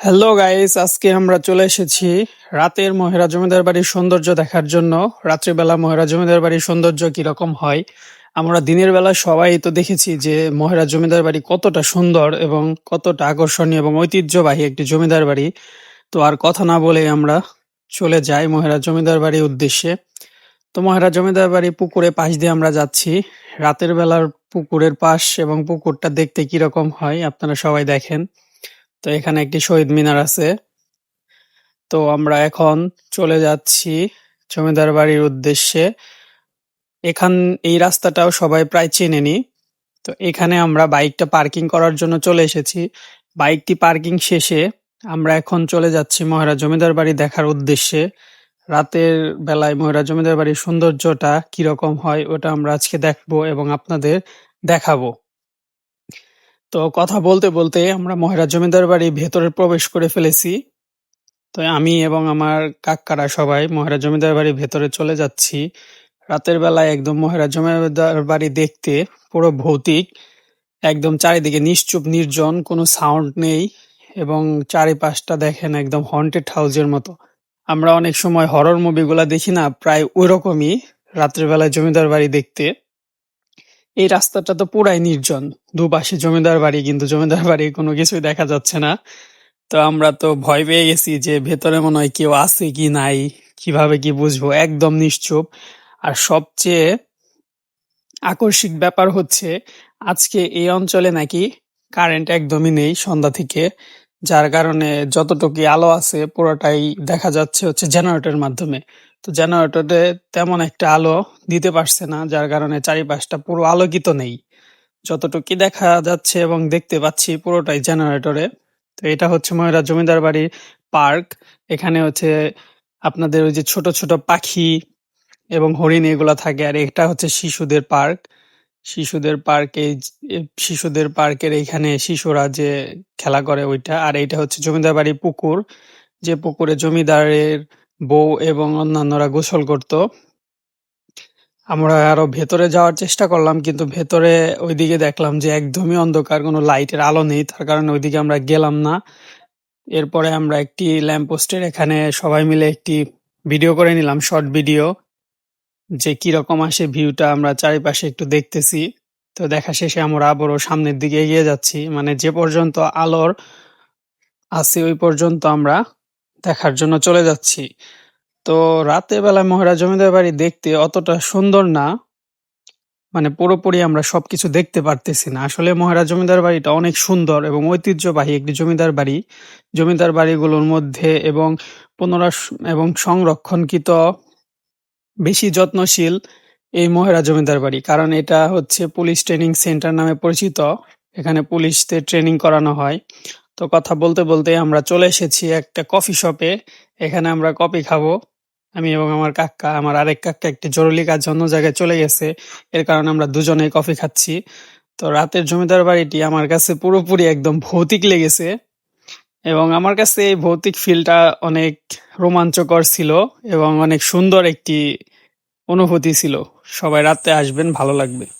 Hello guys আজকে আমরা চলে এসেছি রাতের মহেরা জমিদার বাড়ির সৌন্দর্য দেখার জন্য। রাত্রিবেলা মহেরা জমিদার বাড়ির সৌন্দর্য কীরকম হয়? আমরা দিনের বেলা সবাই তো দেখেছি যে মহেরা জমিদার বাড়ি কতটা সুন্দর এবং কতটা আকর্ষণীয় এবং ঐতিহ্যবাহী একটি জমিদার বাড়ি। তো আর কথা না বলে আমরা চলে যাই মহেরা জমিদার বাড়ির উদ্দেশ্যে। তো মহেরা জমিদার বাড়ি পুকুরে পাশ দিয়ে আমরা যাচ্ছি। রাতের বেলার পুকুরের পাশ এবং পুকুরটা দেখতে কীরকম হয় আপনারা সবাই দেখেন। তো এখানে একটি শহীদ মিনার আছে। তো আমরা এখন চলে যাচ্ছি জমিদার বাড়ির উদ্দেশ্যে। এখান, এই রাস্তাটাও সবাই প্রায় চেনেনি। তো এখানে আমরা বাইকটা পার্কিং করার জন্য চলে এসেছি। বাইকটি পার্কিং শেষে আমরা এখন চলে যাচ্ছি মহারাজ জমিদার বাড়ি দেখার উদ্দেশ্যে। রাতের বেলায় মহারাজ জমিদার বাড়ির সৌন্দর্যটা কীরকম হয় ওটা আমরা আজকে দেখব এবং আপনাদের দেখাবো। তো কথা বলতে বলতে আমরা মহেরা জমিদার বাড়ি ভেতরে প্রবেশ করে ফেলেছি। তো আমি এবং আমার কাকারা সবাই মহেরা জমিদার বাড়ি ভেতরে চলে যাচ্ছি। রাতের বেলায় একদম মহেরা জমিদার বাড়ি দেখতে পুরো ভৌতিক, একদম চারিদিকে নিশ্চুপ, নির্জন, কোনো সাউন্ড নেই এবং চারিপাশটা দেখেন একদম হন্টেড হাউসের মতো। আমরা অনেক সময় হরর মুভিগুলা দেখি না, প্রায় ওই রকমই রাত্রের বেলায় জমিদার বাড়ি দেখতে। এই রাস্তাটা তো পুরাই নির্জন। দুপাশে জমিদার বাড়ি, কিন্তু জমিদার বাড়ি কোনো কিছুই দেখা যাচ্ছে না। তো আমরা তো ভয় পেয়ে গেছি যে ভেতরে মনে হয় কেউ আছে কি নাই, কীভাবে কি বুঝব? একদম নিশ্চুপ। আর সবচেয়ে আকর্ষিক ব্যাপার হচ্ছে, আজকে এই অঞ্চলে নাকি কারেন্ট একদমই নেই সন্ধ্যা থেকে, যার কারণে যতটুকু আলো আছে পুরোটাই দেখা যাচ্ছে হচ্ছে জেনারেটরের মাধ্যমে। তো জেনারেটরে তেমন একটা আলো দিতে পারছে না, যার কারণে চারিপাশটা পুরো আলোকিত নেই। যতটুকু দেখা যাচ্ছে এবং দেখতে পাচ্ছি পুরোটাই জেনারেটরে। তো এটা হচ্ছে ময়রা জমিদার বাড়ির পার্ক। এখানে হচ্ছে আপনাদের ওই যে ছোট ছোট পাখি এবং হরিণ এগুলো থাকে, আর এটা হচ্ছে শিশুদের পার্ক। শিশুদের পার্কে শিশুদের পার্কের এইখানে শিশুরা যে খেলা করে ওইটা, আর এইটা হচ্ছে জমিদার বাড়ি পুকুর। যে পুকুরে জমিদারের বউ এবং অন্যান্যরা গোসল করত। আমরা আরও ভেতরে যাওয়ার চেষ্টা করলাম, কিন্তু ভেতরে ওইদিকে দেখলাম যে একদমই অন্ধকার, কোনো লাইটের আলো নেই, তার কারণে ওইদিকে আমরা গেলাম না। এরপরে আমরা একটি ল্যাম্পপোস্টের এখানে সবাই মিলে একটি ভিডিও করে নিলাম, শর্ট ভিডিও, যে কীরকম আসে ভিউটা আমরা চারিপাশে একটু দেখতেছি। তো দেখা শেষে আমরা আবারও সামনের দিকে এগিয়ে যাচ্ছি মানে যে পর্যন্ত আলোর আছে ওই পর্যন্ত আমরা দেখার জন্য চলে যাচ্ছি। তো রাতের বেলায় মহারাজ জমিদার বাড়ি দেখতে অতটা সুন্দর না। মানে পুরোপুরি আমরা সবকিছু দেখতে পারতেছি না। আসলে মহারাজ জমিদার বাড়িটা অনেক সুন্দর এবং ঐতিহ্যবাহী একটি জমিদার বাড়ি। জমিদার বাড়িগুলোর মধ্যে এবং পুনরাস, এবং সংরক্ষণকৃত বেশি যত্নশীল এই মহেরা জমিদার বাড়ি। কারণ এটা হচ্ছে পুলিশ ট্রেনিং সেন্টার নামে পরিচিত। এখানে পুলিশদের ট্রেনিং করানো হয়। তো কথা বলতে বলতে আমরা চলে এসেছি একটা কফি শপে এখানে আমরা কফি খাব। আমি এবং আমার কাকা, আমার আরেক কাকা একটি জরুরি কাজ অন্য জায়গায় চলে গেছে। এর কারণে আমরা দুজনেই কফি খাচ্ছি। তো রাতের জমিদার বাড়িটি আমার কাছে পুরোপুরি একদম ভৌতিক লেগেছে। এবং আমার কাছে এই ভৌতিক ফিলটা অনেক রোমাঞ্চকর ছিল এবং অনেক সুন্দর একটি অনুভূতি ছিল। সবাই রাতে আসবেন, ভালো লাগবে।